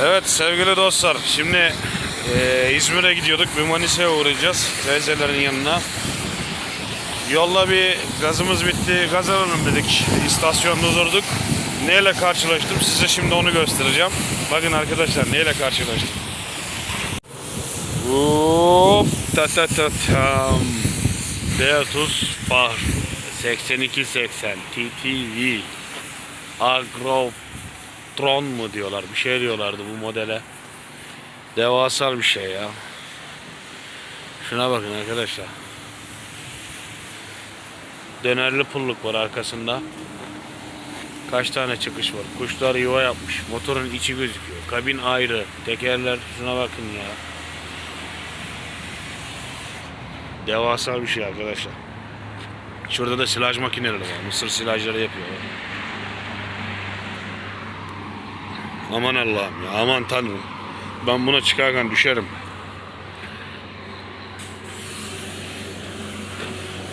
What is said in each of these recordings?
Evet sevgili dostlar şimdi e, İzmir'e gidiyorduk bir Manisa'ya uğrayacağız teyzelerin yanına. Yolda bir gazımız bitti gaz alalım dedik istasyonda durduk. Neyle karşılaştım size şimdi onu göstereceğim. Bakın arkadaşlar neyle karşılaştım. Hop ta ta ta tam. Beatus Bar 8280 TTV Agro Tron mu diyorlar bir şey diyorlardı bu modele. Devasal bir şey ya. Şuna bakın arkadaşlar. Dönerli pulluk var arkasında. Kaç tane çıkış var. Kuşlar yuva yapmış. Motorun içi gözüküyor. Kabin ayrı. Tekerler şuna bakın ya. Devasa bir şey arkadaşlar. Şurada da silaj makineleri var. Mısır silajları yapıyor. Aman Allah'ım ya. Aman Tanrım. Ben buna çıkarken düşerim.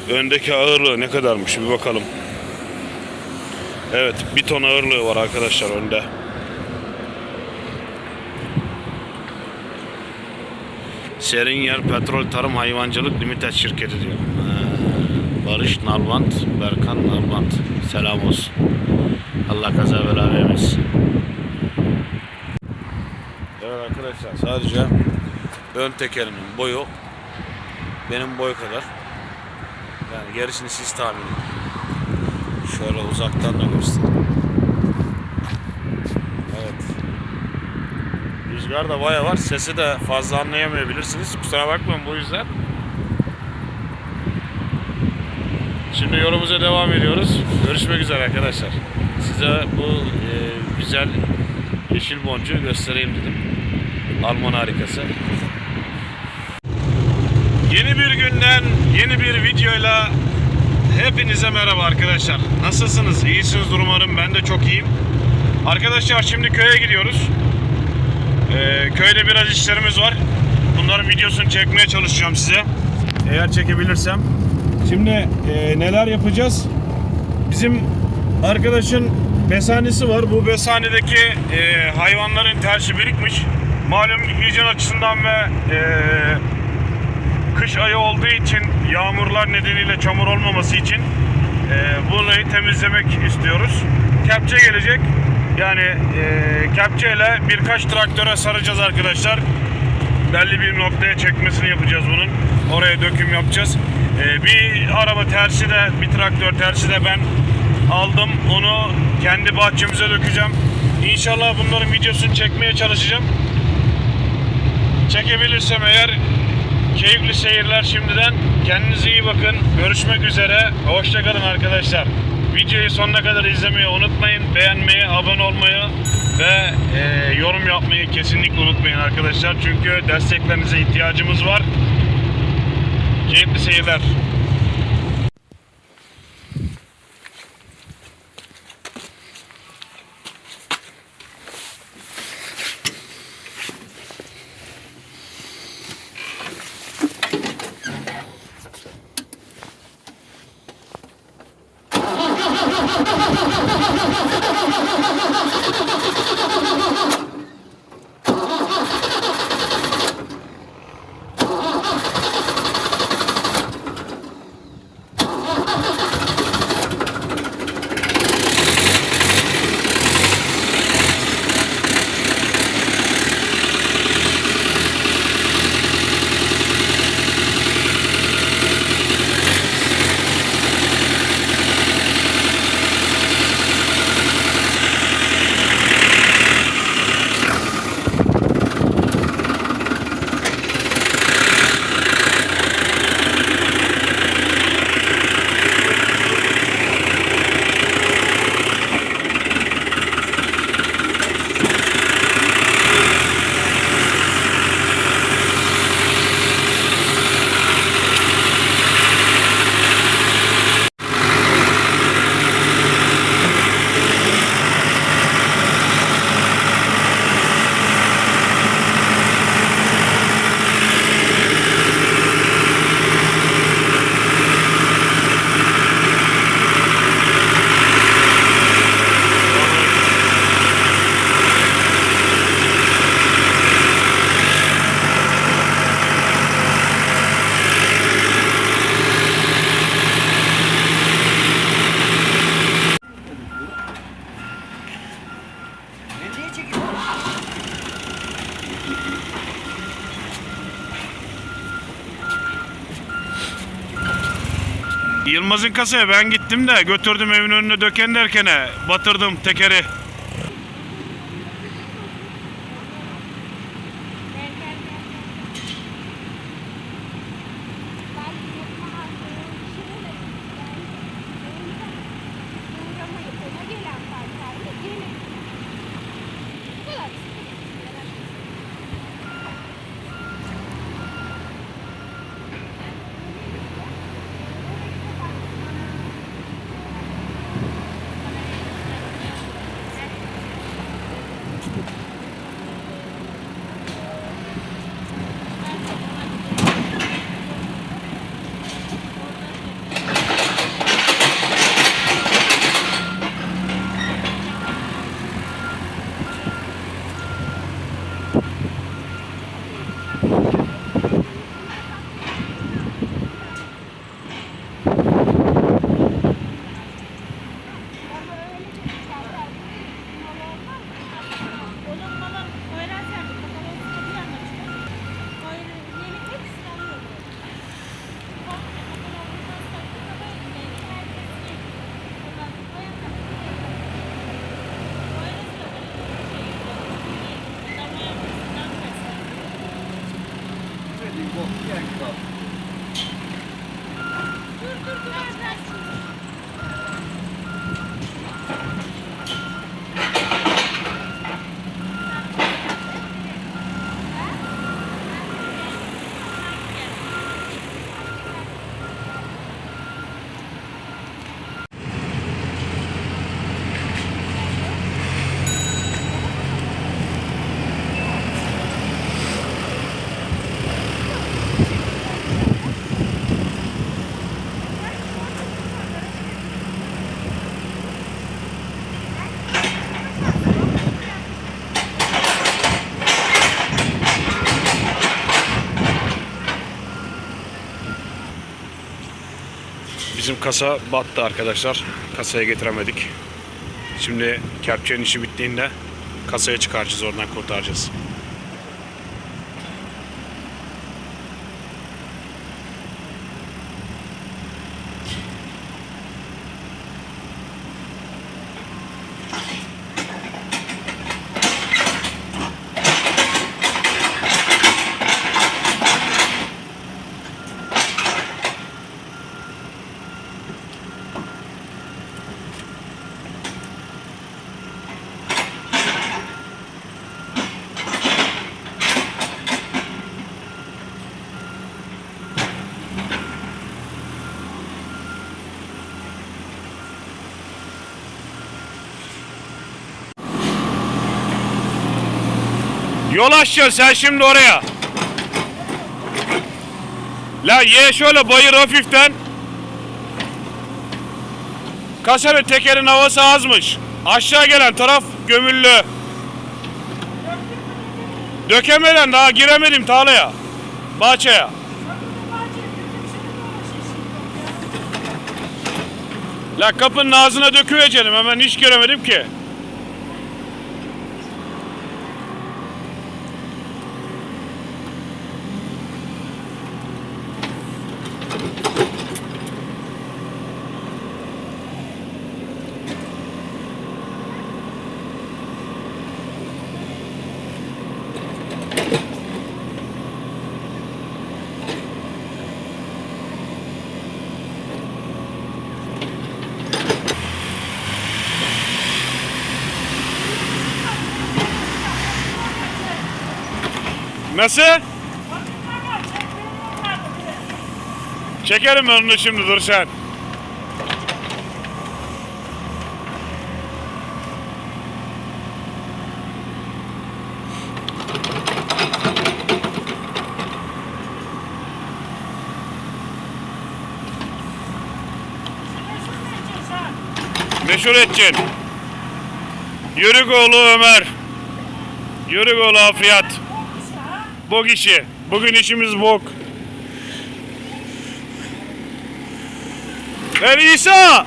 Öndeki ağırlığı ne kadarmış bir bakalım. Evet bir ton ağırlığı var arkadaşlar önde. Serin Yer Petrol Tarım Hayvancılık Limited şirketi diyor. Ha, Barış Nalbant, Berkan Nalbant. Selam olsun. Allah kaza bela vermesin. Arkadaşlar sadece ön tekerimin boyu benim boy kadar. Yani gerisini siz tahmin edin. Şöyle uzaktan da göstereyim. Evet. Rüzgar da baya var. Sesi de fazla anlayamayabilirsiniz. Kusura bakmayın bu yüzden. Şimdi yolumuza devam ediyoruz. Görüşmek üzere arkadaşlar. Size bu e, güzel yeşil boncuğu göstereyim dedim. Alman harikası. Yeni bir günden yeni bir videoyla hepinize merhaba arkadaşlar. Nasılsınız? İyisinizdir umarım. Ben de çok iyiyim. Arkadaşlar şimdi köye gidiyoruz. Ee, köyde biraz işlerimiz var. Bunların videosunu çekmeye çalışacağım size. Eğer çekebilirsem. Şimdi e, neler yapacağız? Bizim arkadaşın besanesi var. Bu besanedeki e, hayvanların tersi birikmiş. Malum hijyen açısından ve e, kış ayı olduğu için yağmurlar nedeniyle çamur olmaması için e, burayı temizlemek istiyoruz. Kepçe gelecek. Yani e, kepçeyle birkaç traktöre saracağız arkadaşlar. Belli bir noktaya çekmesini yapacağız bunun. Oraya döküm yapacağız. E, bir araba tersi de, bir traktör tersi de ben aldım. Onu kendi bahçemize dökeceğim. İnşallah bunların videosunu çekmeye çalışacağım. Çekebilirsem eğer keyifli seyirler şimdiden. Kendinize iyi bakın. Görüşmek üzere. Hoşçakalın arkadaşlar. Videoyu sonuna kadar izlemeyi unutmayın. Beğenmeyi, abone olmayı ve e, yorum yapmayı kesinlikle unutmayın arkadaşlar. Çünkü desteklerinize ihtiyacımız var. Keyifli seyirler. Kasaya ben gittim de götürdüm evin önüne döken derkene batırdım tekeri. Bizim kasa battı arkadaşlar. Kasaya getiremedik. Şimdi kepçenin işi bittiğinde kasaya çıkaracağız oradan kurtaracağız. Yol açacaksın sen şimdi oraya. La ye şöyle bayır hafiften. Kasanın tekerin havası azmış. Aşağı gelen taraf gömüllü. Dökemeden daha giremedim tarlaya. Bahçeye. La kapının ağzına döküveceğim hemen hiç göremedim ki. Nasıl? Çekerim onu şimdi dur sen. Meşhur edeceksin. Yörükoğlu Ömer. Yörükoğlu Afriyat. Bok işi. Bugün işimiz bok. Ver İsa!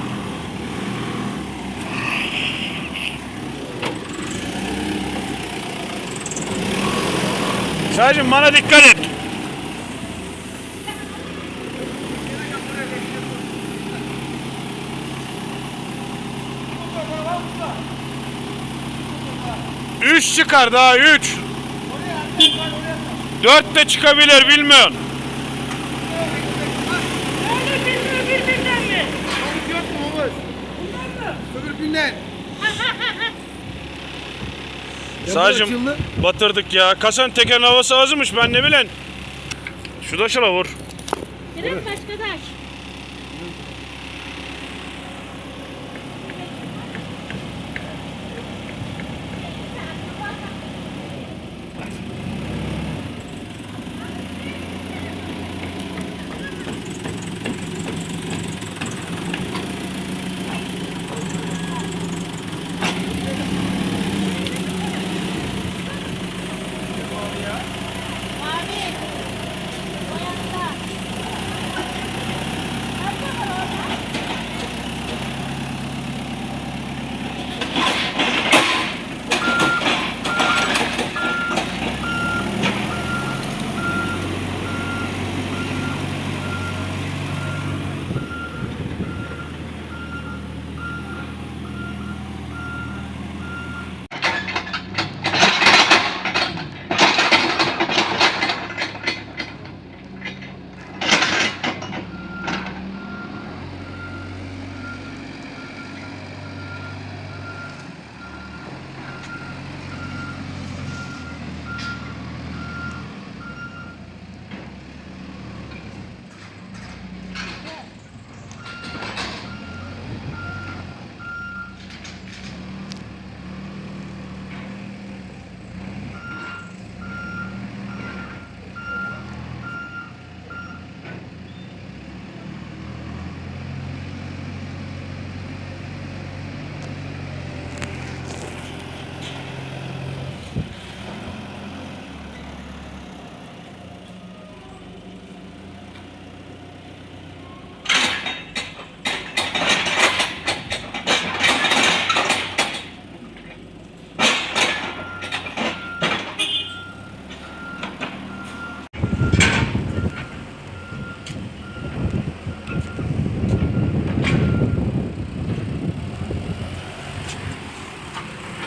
Sadece bana dikkat et. Üç çıkar daha üç. Dört de çıkabilir bilmiyorum. Açıldı. batırdık ya. Kasan tekerin havası azmış ben ne bilen. Şu da şuna vur. Direkt başkadaş. Abi.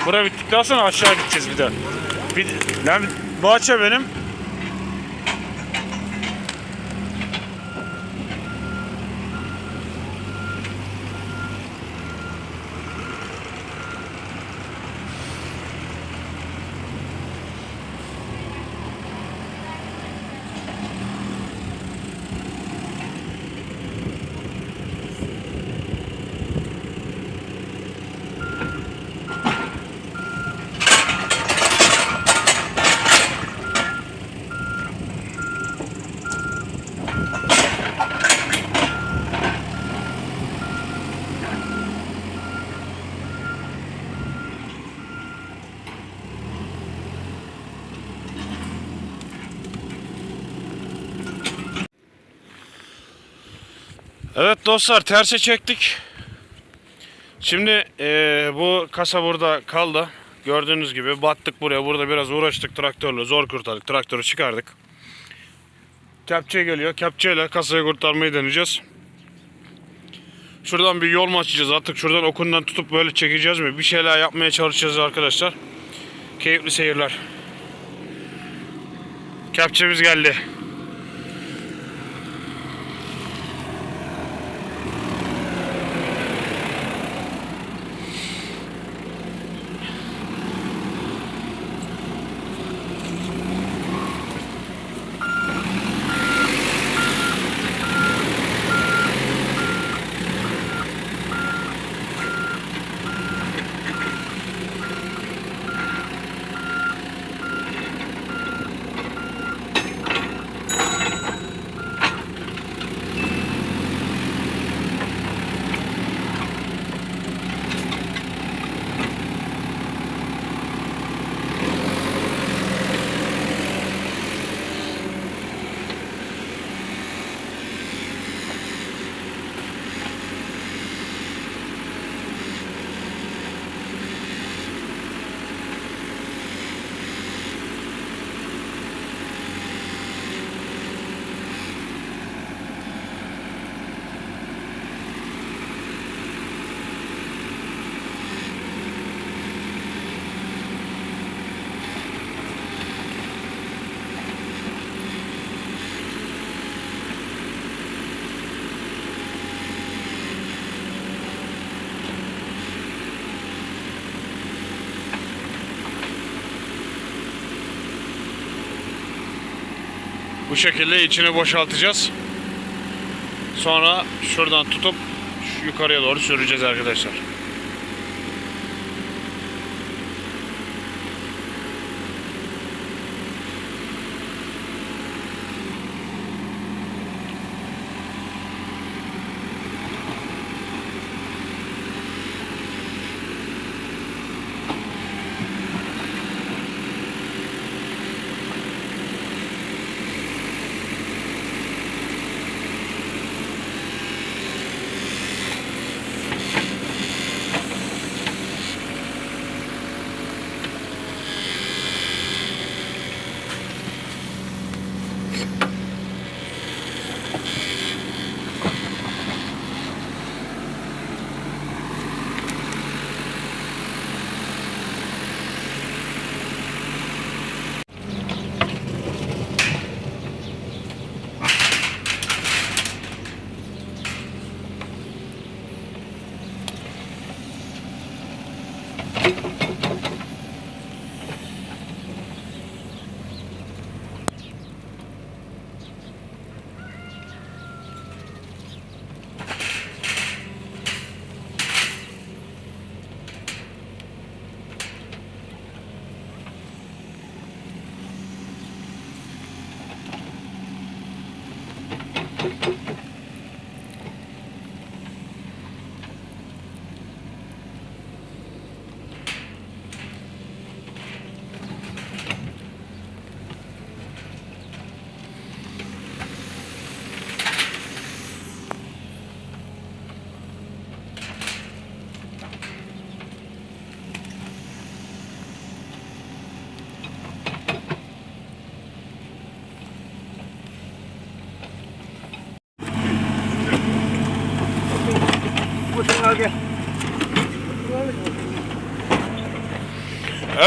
Bura bittikten sonra aşağı gideceğiz bir de. Bir, lan bahçe benim. Evet dostlar terse çektik. Şimdi eee, bu kasa burada kaldı. Gördüğünüz gibi battık buraya. Burada biraz uğraştık traktörle. Zor kurtardık. Traktörü çıkardık. Kepçe geliyor. Kepçeyle kasayı kurtarmayı deneyeceğiz. Şuradan bir yol mu açacağız? Artık şuradan okundan tutup böyle çekeceğiz mi? Bir şeyler yapmaya çalışacağız arkadaşlar. Keyifli seyirler. Kepçemiz geldi. Bu şekilde içini boşaltacağız. Sonra şuradan tutup yukarıya doğru süreceğiz arkadaşlar.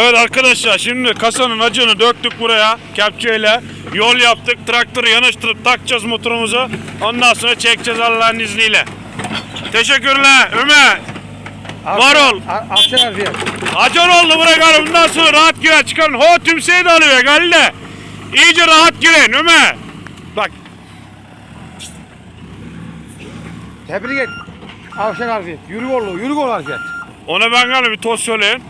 Evet arkadaşlar şimdi kasanın acını döktük buraya kepçeyle. Yol yaptık. Traktörü yanaştırıp takacağız motorumuzu. Ondan sonra çekeceğiz Allah'ın izniyle. Teşekkürler Ömer. Var ol. Akşam. Acar oldu bırakalım. Bundan sonra rahat girer çıkarın. Ho tümseyi de alıyor Galile. İyice rahat girin Ömer. Bak Tebrik et. Akşam harfiye. Yürü oğlu, yürü oğlu harfiye. ona ben galiba bir toz söyleyin.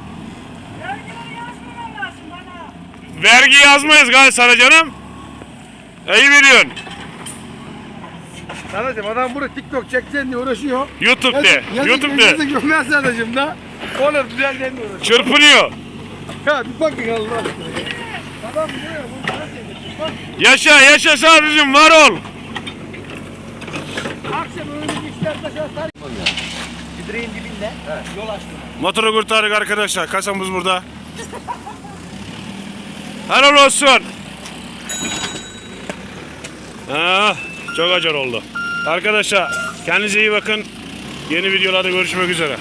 Vergi yazmayız galiba sana canım. İyi biliyorsun. Sanacığım adam burada TikTok çekeceksin diye uğraşıyor. YouTube de. YouTube de. Yazık görmez sanacığım da. Onu düzelten de uğraşıyor. Çırpınıyor. Ya bir bakın Allah aşkına. Adam buraya bunu sana çekecek. Bak Yaşa yaşa sadece var ol. akşam bir işler taşar sar. Direğin dibinde yol açtım. Motoru kurtardık arkadaşlar. Kasamız burada. Helal olsun. Ah, çok acar oldu. Arkadaşlar kendinize iyi bakın. Yeni videolarda görüşmek üzere.